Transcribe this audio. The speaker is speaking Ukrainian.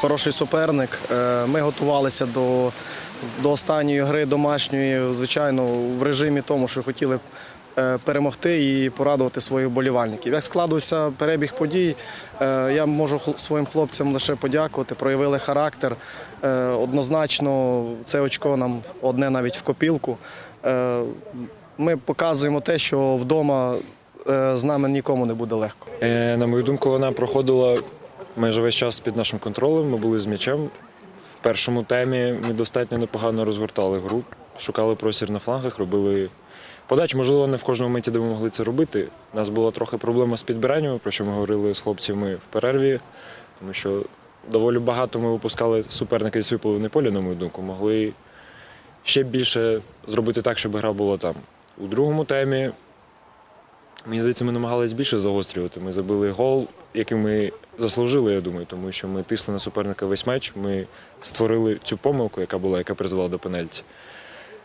хороший суперник. Е, Ми готувалися до, до останньої гри домашньої, звичайно, в режимі тому, що хотіли е, перемогти і порадувати своїх болівальників. Як складувався перебіг подій, е, я можу своїм хлопцям лише подякувати. Проявили характер. Однозначно, це очко нам одне навіть в копілку. Ми показуємо те, що вдома з нами нікому не буде легко. На мою думку, вона проходила майже весь час під нашим контролем. Ми були з м'ячем. В першому темі ми достатньо непогано розгортали гру, шукали простір на флангах, робили подач. Можливо, не в кожному моменті, де ми могли це робити. У нас була трохи проблема з підбираннями, про що ми говорили з хлопцями в перерві, тому що доволі багато ми випускали суперника своєї половини поля, на мою думку, могли ще більше зробити так, щоб гра була там. У другому темі Мені здається, ми намагалися більше загострювати. Ми забили гол, який ми заслужили, я думаю, тому що ми тисли на суперника весь матч. Ми створили цю помилку, яка була, яка призвела до пенальті.